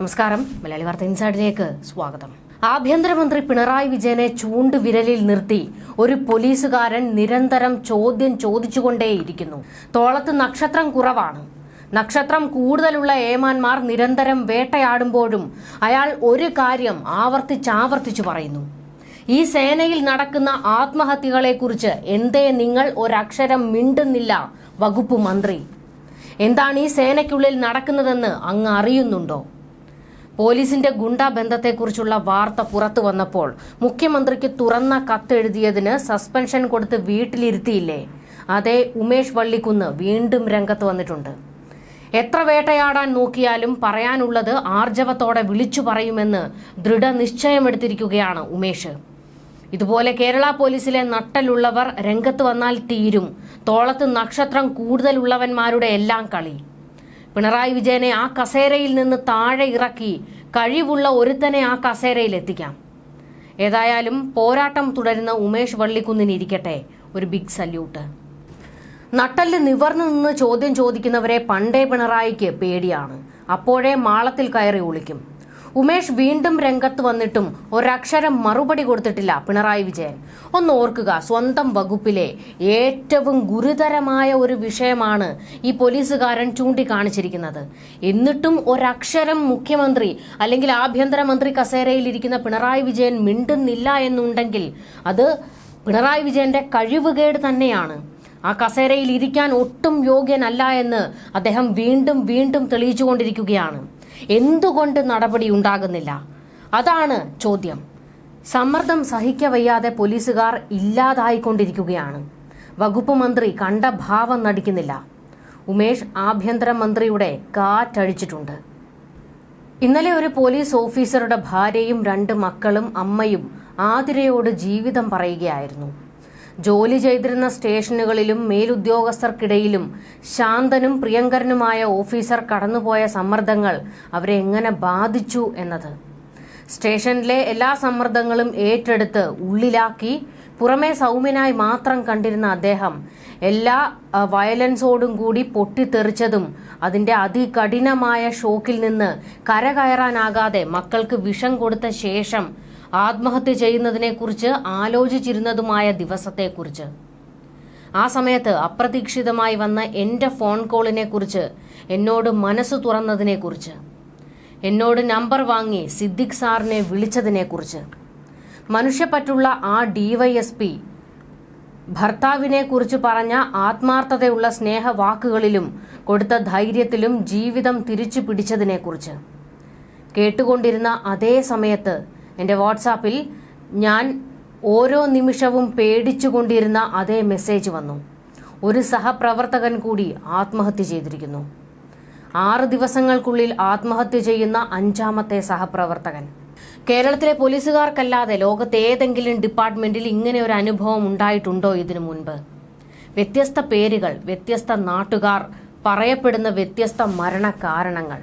നമസ്കാരം. മലയാളി വാർത്ത ഇൻസൈഡിലേക്ക് സ്വാഗതം. ആഭ്യന്തരമന്ത്രി പിണറായി വിജയനെ ചൂണ്ടുവിരലിൽ നിർത്തി ഒരു പോലീസുകാരൻ നിരന്തരം ചോദ്യം ചോദിച്ചുകൊണ്ടേയിരിക്കുന്നു. തോളത്ത് നക്ഷത്രം കുറവാണ്. നക്ഷത്രം കൂടുതലുള്ള ഏമാന്മാർ നിരന്തരം വേട്ടയാടുമ്പോഴും അയാൾ ഒരു കാര്യം ആവർത്തിച്ചാവർത്തിച്ചു പറയുന്നു. ഈ സേനയിൽ നടക്കുന്ന ആത്മഹത്യകളെക്കുറിച്ച് എന്തേ നിങ്ങൾ ഒരക്ഷരം മിണ്ടുന്നില്ല വകുപ്പ് മന്ത്രി? എന്താണ് ഈ സേനയ്ക്കുള്ളിൽ നടക്കുന്നതെന്ന് അങ്ങ് അറിയുന്നുണ്ടോ? പോലീസിന്റെ ഗുണ്ടാ ബന്ധത്തെക്കുറിച്ചുള്ള വാർത്ത പുറത്തു വന്നപ്പോൾ മുഖ്യമന്ത്രിക്ക് തുറന്ന കത്തെഴുതിയതിന് സസ്പെൻഷൻ കൊടുത്ത് വീട്ടിലിരുത്തിയില്ലേ? അതേ ഉമേഷ് വള്ളിക്കുന്ന് വീണ്ടും രംഗത്ത് വന്നിട്ടുണ്ട്. എത്ര വേട്ടയാടാൻ നോക്കിയാലും പറയാനുള്ളത് ആർജവത്തോടെ വിളിച്ചു പറയുമെന്ന് ദൃഢനിശ്ചയമെടുത്തിരിക്കുകയാണ് ഉമേഷ്. ഇതുപോലെ കേരള പോലീസിലെ നട്ടലുള്ളവർ രംഗത്ത് വന്നാൽ തീരും. തോളത്ത് നക്ഷത്രം കൂടുതലുള്ളവന്മാരുടെ എല്ലാം കളി. പിണറായി വിജയനെ ആ കസേരയിൽ നിന്ന് താഴെ ഇറക്കി കഴിവുള്ള ഒരുത്തനെ ആ കസേരയിൽ എത്തിക്കാം. ഏതായാലും പോരാട്ടം തുടരുന്ന ഉമേഷ് വള്ളിക്കുന്നിനിരിക്കട്ടെ ഒരു ബിഗ് സല്യൂട്ട് നട്ടൽ നിവർന്നു നിന്ന് ചോദ്യം ചോദിക്കുന്നവരെ പണ്ടേ പിണറായിക്ക് പേടിയാണ്. അപ്പോഴേ മാളത്തിൽ കയറി ഒളിക്കും. ഉമേഷ് വീണ്ടും രംഗത്ത് വന്നിട്ടും ഒരക്ഷരം മറുപടി കൊടുത്തിട്ടില്ല പിണറായി വിജയൻ. ഒന്ന് ഓർക്കുക സ്വന്തം വകുപ്പിലെ ഏറ്റവും ഗുരുതരമായ ഒരു വിഷയമാണ് ഈ പോലീസുകാരൻ ചൂണ്ടിക്കാണിച്ചിരിക്കുന്നത്. എന്നിട്ടും ഒരക്ഷരം മുഖ്യമന്ത്രി അല്ലെങ്കിൽ ആഭ്യന്തരമന്ത്രി കസേരയിൽ ഇരിക്കുന്ന പിണറായി വിജയൻ മിണ്ടുന്നില്ല എന്നുണ്ടെങ്കിൽ അത് പിണറായി വിജയന്റെ കഴിവുകേട് തന്നെയാണ്. ആ കസേരയിൽ ഇരിക്കാൻ ഒട്ടും യോഗ്യനല്ല എന്ന് അദ്ദേഹം വീണ്ടും വീണ്ടും തെളിയിച്ചുകൊണ്ടിരിക്കുകയാണ്. എന്തുകൊണ്ട് നടപടി ഉണ്ടാകുന്നില്ല? അതാണ് ചോദ്യം. സമ്മർദ്ദം സഹിക്കവയ്യാതെ പോലീസുകാർ ഇല്ലാതായിക്കൊണ്ടിരിക്കുകയാണ്. വകുപ്പ് മന്ത്രി കണ്ട ഭാവം നടിക്കുന്നില്ല. ഉമേഷ് ആഭ്യന്തരമന്ത്രിയുടെ കാറ്റഴിച്ചിട്ടുണ്ട്. ഇന്നലെ ഒരു പോലീസ് ഓഫീസറുടെ ഭാര്യയും രണ്ട് മക്കളും അമ്മയും ആതിരയോട് ജീവിതം പറയുകയായിരുന്നു. ജോലി ചെയ്തിരുന്ന സ്റ്റേഷനുകളിലും മേലുദ്യോഗസ്ഥർക്കിടയിലും ശാന്തനും പ്രിയങ്കരനുമായ ഓഫീസർ കടന്നുപോയ സമ്മർദ്ദങ്ങൾ അവരെ എങ്ങനെ ബാധിച്ചു എന്നത്. സ്റ്റേഷനിലെ എല്ലാ സമ്മർദ്ദങ്ങളും ഏറ്റെടുത്ത് ഉള്ളിലാക്കി പുറമേ സൗമ്യനായി മാത്രം കണ്ടിരുന്ന അദ്ദേഹം എല്ലാ വയലൻസോടും കൂടി പൊട്ടിത്തെറിച്ചതും അതിന്റെ അതികഠിനമായ ഷോക്കിൽ നിന്ന് കരകയറാനാകാതെ മക്കൾക്ക് വിഷം കൊടുത്ത ശേഷം ആത്മഹത്യ ചെയ്യുന്നതിനെക്കുറിച്ച് ആലോചിച്ചിരുന്നതുമായ ദിവസത്തെക്കുറിച്ച്. ആ സമയത്ത് അപ്രതീക്ഷിതമായി വന്ന എന്റെ ഫോൺ കോളിനെക്കുറിച്ച് എന്നോട് മനസ്സ് തുറന്നതിനെക്കുറിച്ച് എന്നോട് നമ്പർ വാങ്ങി സിദ്ദിഖ് സാറിനെ വിളിച്ചതിനെക്കുറിച്ച് മനുഷ്യപ്പറ്റുള്ള ആ ഡിവൈഎസ്പി ഭർത്താവിനെക്കുറിച്ച് പറഞ്ഞ ആത്മാർത്ഥതയുള്ള സ്നേഹവാക്കുകളിലും കൊടുത്ത ധൈര്യത്തിലും ജീവിതം തിരിച്ചു പിടിച്ചതിനെക്കുറിച്ച് കേട്ടുകൊണ്ടിരുന്ന അതേ സമയത്ത് എന്റെ വാട്സാപ്പിൽ ഞാൻ ഓരോ നിമിഷവും പേടിച്ചുകൊണ്ടിരുന്ന അതേ മെസ്സേജ് വന്നു. ഒരു സഹപ്രവർത്തകൻ കൂടി ആത്മഹത്യ ചെയ്തിരിക്കുന്നു. ആറ് ദിവസങ്ങൾക്കുള്ളിൽ ആത്മഹത്യ ചെയ്യുന്ന അഞ്ചാമത്തെ സഹപ്രവർത്തകൻ. കേരളത്തിലെ പോലീസുകാർക്കല്ലാതെ ലോകത്തെ ഏതെങ്കിലും ഡിപ്പാർട്ട്മെന്റിൽ ഇങ്ങനെ ഒരു അനുഭവം ഉണ്ടായിട്ടുണ്ടോ ഇതിനു മുൻപ്? വ്യത്യസ്ത പേരുകൾ വ്യത്യസ്ത നാട്ടുകാർ പറയപ്പെടുന്ന വ്യത്യസ്ത മരണകാരണങ്ങൾ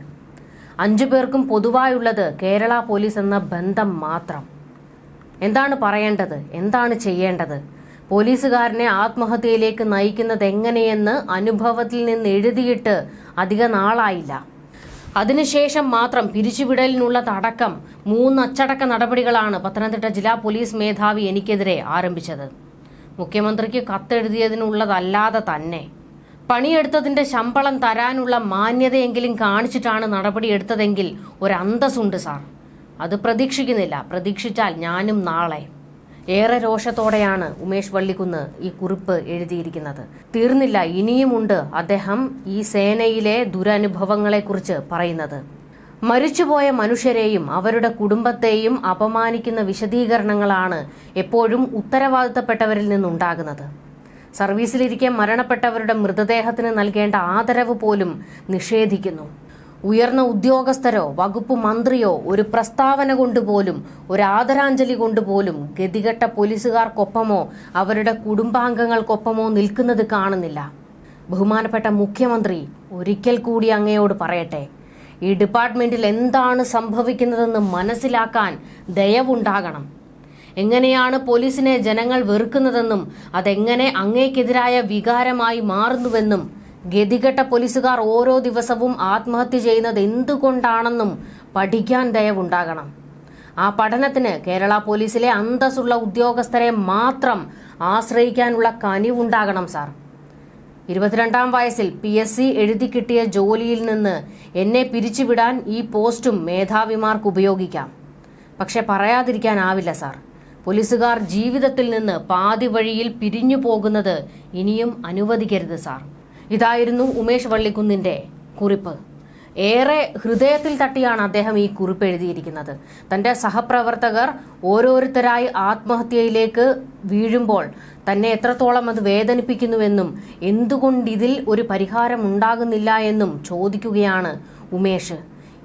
അഞ്ചു പേർക്കും പൊതുവായുള്ളത് കേരള പോലീസ് എന്ന ബന്ധം മാത്രം. എന്താണ് പറയേണ്ടത്? എന്താണ് ചെയ്യേണ്ടത്? പോലീസുകാരനെ ആത്മഹത്യയിലേക്ക് നയിക്കുന്നത് എങ്ങനെയെന്ന് അനുഭവത്തിൽ നിന്ന് എഴുതിയിട്ട് അധിക നാളായില്ല. അതിനുശേഷം മാത്രം പിരിച്ചുവിടലിനുള്ളതടക്കം മൂന്ന് അച്ചടക്ക നടപടികളാണ് പത്തനംതിട്ട ജില്ലാ പോലീസ് മേധാവി എനിക്കെതിരെ ആരംഭിച്ചത്. മുഖ്യമന്ത്രിക്ക് കത്തെഴുതിയതിനുള്ളതല്ലാതെ തന്നെ. പണിയെടുത്തതിന്റെ ശമ്പളം തരാനുള്ള മാന്യതയെങ്കിലും കാണിച്ചിട്ടാണ് നടപടിയെടുത്തതെങ്കിൽ ഒരു അന്തസ്സുണ്ട് സാർ. അത് പ്രതീക്ഷിക്കുന്നില്ല. പ്രതീക്ഷിച്ചാൽ ഞാനും നാളെ. ഏറെ രോഷത്തോടെയാണ് ഉമേഷ് വള്ളിക്കുന്ന് ഈ കുറിപ്പ് എഴുതിയിരിക്കുന്നത്. തീർന്നില്ല ഇനിയുമുണ്ട് അദ്ദേഹം ഈ സേനയിലെ ദുരനുഭവങ്ങളെക്കുറിച്ച് പറയുന്നത്. മരിച്ചുപോയ മനുഷ്യരെയും അവരുടെ കുടുംബത്തെയും അപമാനിക്കുന്ന വിശദീകരണങ്ങളാണ് എപ്പോഴും ഉത്തരവാദിത്തപ്പെട്ടവരിൽ നിന്നുണ്ടാകുന്നത്. സർവീസിലിരിക്കെ മരണപ്പെട്ടവരുടെ മൃതദേഹത്തിന് നൽകേണ്ട ആദരവ് പോലും നിഷേധിക്കുന്നു. ഉയർന്ന ഉദ്യോഗസ്ഥരോ വകുപ്പ് മന്ത്രിയോ ഒരു പ്രസ്താവന കൊണ്ടുപോലും ഒരു ആദരാഞ്ജലി കൊണ്ടുപോലും ഗതികെട്ട പോലീസുകാർക്കൊപ്പമോ അവരുടെ കുടുംബാംഗങ്ങൾക്കൊപ്പമോ നിൽക്കുന്നത് കാണുന്നില്ല. ബഹുമാനപ്പെട്ട മുഖ്യമന്ത്രി ഒരിക്കൽ കൂടി അങ്ങയോട് പറയട്ടെ ഈ ഡിപ്പാർട്ട്മെന്റിൽ എന്താണ് സംഭവിക്കുന്നതെന്ന് മനസ്സിലാക്കാൻ ദയവുണ്ടാകണം. എങ്ങനെയാണ് പോലീസിനെ ജനങ്ങൾ വെറുക്കുന്നതെന്നും അതെങ്ങനെ അങ്ങേക്കെതിരായ വികാരമായി മാറുന്നുവെന്നും ഗതികെട്ട പോലീസുകാർ ഓരോ ദിവസവും ആത്മഹത്യ ചെയ്യുന്നത് എന്തുകൊണ്ടാണെന്നും പഠിക്കാൻ ദയവുണ്ടാകണം. ആ പഠനത്തിന് കേരള പോലീസിലെ അന്തസ്സുള്ള ഉദ്യോഗസ്ഥരെ മാത്രം ആശ്രയിക്കാനുള്ള കനിവുണ്ടാകണം സാർ. ഇരുപത്തിരണ്ടാം വയസ്സിൽ പി എസ് സി എഴുതി കിട്ടിയ ജോലിയിൽ നിന്ന് എന്നെ പിരിച്ചുവിടാൻ ഈ പോസ്റ്റും മേധാവിമാർക്ക് ഉപയോഗിക്കാം. പക്ഷെ പറയാതിരിക്കാനാവില്ല സാർ. പോലീസുകാർ ജീവിതത്തിൽ നിന്ന് പാതി വഴിയിൽ പിരിഞ്ഞു പോകുന്നത് ഇനിയും അനുവദിക്കരുത് സാർ. ഇതായിരുന്നു ഉമേഷ് വള്ളിക്കുന്നിന്റെ കുറിപ്പ്. ഏറെ ഹൃദയത്തിൽ തട്ടിയാണ് അദ്ദേഹം ഈ കുറിപ്പ് എഴുതിയിരിക്കുന്നത്. തന്റെ സഹപ്രവർത്തകർ ഓരോരുത്തരായി ആത്മഹത്യയിലേക്ക് വീഴുമ്പോൾ തന്നെ എത്രത്തോളം അത് വേദനിപ്പിക്കുന്നുവെന്നും എന്തുകൊണ്ട് ഇതിൽ ഒരു പരിഹാരം ഉണ്ടാകുന്നില്ല എന്നും ചോദിക്കുകയാണ് ഉമേഷ്.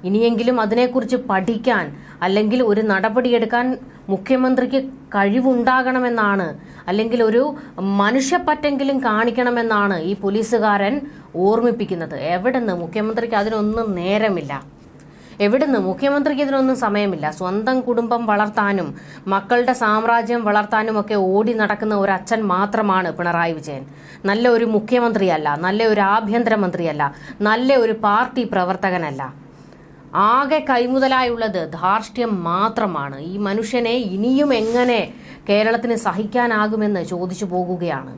ഇനിയെങ്കിലും അതിനെക്കുറിച്ച് പഠിക്കാൻ അല്ലെങ്കിൽ ഒരു നടപടിയെടുക്കാൻ മുഖ്യമന്ത്രിക്ക് കഴിവുണ്ടാകണമെന്നാണ് അല്ലെങ്കിൽ ഒരു മനുഷ്യപ്പറ്റെങ്കിലും കാണിക്കണമെന്നാണ് ഈ പോലീസുകാരൻ ഓർമ്മിപ്പിക്കുന്നത്. എവിടുന്ന് മുഖ്യമന്ത്രിക്ക് അതിനൊന്നും നേരമില്ല. എവിടുന്ന് മുഖ്യമന്ത്രിക്ക് ഇതിനൊന്നും സമയമില്ല. സ്വന്തം കുടുംബം വളർത്താനും മക്കളുടെ സാമ്രാജ്യം വളർത്താനും ഒക്കെ ഓടി നടക്കുന്ന ഒരു അച്ഛൻ മാത്രമാണ് പിണറായി വിജയൻ. നല്ല ഒരു മുഖ്യമന്ത്രിയല്ല നല്ല ഒരു ആഭ്യന്തരമന്ത്രിയല്ല നല്ല ഒരു പാർട്ടി പ്രവർത്തകനല്ല. ആകെ കൈമുതലായുള്ളത് ധാർഷ്ട്യം മാത്രമാണ്. ഈ മനുഷ്യനെ ഇനിയും എങ്ങനെ കേരളത്തിന് സഹിക്കാനാകുമെന്ന് ചോദിച്ചു പോകുകയാണ്.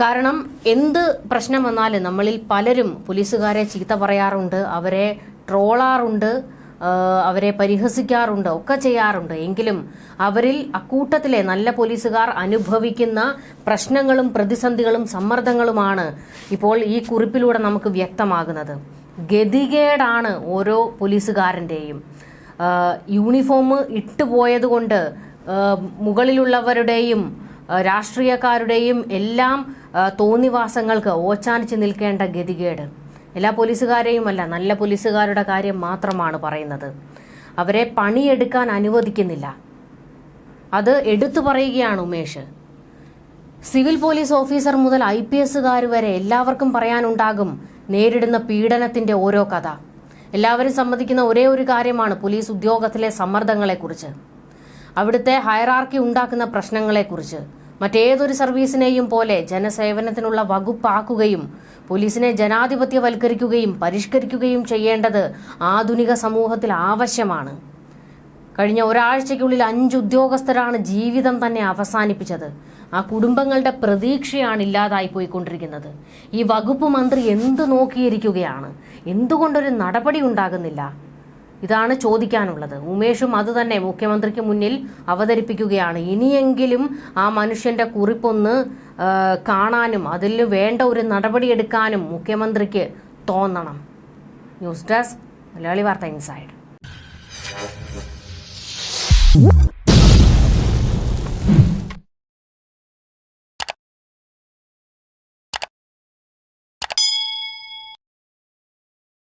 കാരണം എന്ത് പ്രശ്നം വന്നാലും നമ്മളിൽ പലരും പോലീസുകാരെ ചീത്ത പറയാറുണ്ട് അവരെ ട്രോളാറുണ്ട് അവരെ പരിഹസിക്കാറുണ്ട് ഒക്കെ ചെയ്യാറുണ്ട്. എങ്കിലും അവരിൽ അക്കൂട്ടത്തിലെ നല്ല പോലീസുകാർ അനുഭവിക്കുന്ന പ്രശ്നങ്ങളും പ്രതിസന്ധികളും സമ്മർദ്ദങ്ങളുമാണ് ഇപ്പോൾ ഈ കുറിപ്പിലൂടെ നമുക്ക് വ്യക്തമാകുന്നത്. ഗതികേടാണ് ഓരോ പോലീസുകാരന്റെയും യൂണിഫോം ഇട്ടുപോയത് കൊണ്ട് മുകളിലുള്ളവരുടെയും രാഷ്ട്രീയക്കാരുടെയും എല്ലാം തോന്നിവാസങ്ങൾക്ക് ഓച്ചാനിച്ച് നിൽക്കേണ്ട ഗതികേട്. എല്ലാ പോലീസുകാരെയും അല്ല നല്ല പോലീസുകാരുടെ കാര്യം മാത്രമാണ് പറയുന്നത്. അവരെ പണിയെടുക്കാൻ അനുവദിക്കുന്നില്ല. അത് എടുത്തു പറയുകയാണ് ഉമേഷ്. സിവിൽ പോലീസ് ഓഫീസർ മുതൽ ഐ പി എസുകാർ വരെ എല്ലാവർക്കും പറയാനുണ്ടാകും നേരിടുന്ന പീഡനത്തിന്റെ ഓരോ കഥ. എല്ലാവരും സമ്മതിക്കുന്ന ഒരേ ഒരു കാര്യമാണ് പോലീസ് ഉദ്യോഗത്തിലെ സമ്മർദ്ദങ്ങളെക്കുറിച്ച്. അവിടുത്തെ ഹയറാർക്കി ഉണ്ടാക്കുന്ന പ്രശ്നങ്ങളെക്കുറിച്ച്. മറ്റേതൊരു സർവീസിനെയും പോലെ ജനസേവനത്തിനുള്ള വകുപ്പാക്കുകയും പോലീസിനെ ജനാധിപത്യവൽക്കരിക്കുകയും പരിഷ്കരിക്കുകയും ചെയ്യേണ്ടത് ആധുനിക സമൂഹത്തിൽ ആവശ്യമാണ്. കഴിഞ്ഞ ഒരാഴ്ചയ്ക്കുള്ളിൽ അഞ്ച് ഉദ്യോഗസ്ഥരാണ് ജീവിതം തന്നെ അവസാനിപ്പിച്ചത്. ആ കുടുംബങ്ങളുടെ പ്രതീക്ഷയാണ് ഇല്ലാതായി പോയിക്കൊണ്ടിരിക്കുന്നത്. ഈ വകുപ്പ് മന്ത്രി എന്ത് നോക്കിയിരിക്കുകയാണ്? എന്തുകൊണ്ടൊരു നടപടി ഉണ്ടാകുന്നില്ല? ഇതാണ് ചോദിക്കാനുള്ളത്. ഉമേഷും അത് തന്നെ മുഖ്യമന്ത്രിക്ക് മുന്നിൽ അവതരിപ്പിക്കുകയാണ്. ഇനിയെങ്കിലും ആ മനുഷ്യന്റെ കുറിപ്പൊന്ന് കാണാനും അതിൽ വേണ്ട ഒരു നടപടി എടുക്കാനും മുഖ്യമന്ത്രിക്ക് തോന്നണം. ന്യൂസ് ഡെസ്ക് മലയാളി വാർത്ത ഇൻസൈഡ്.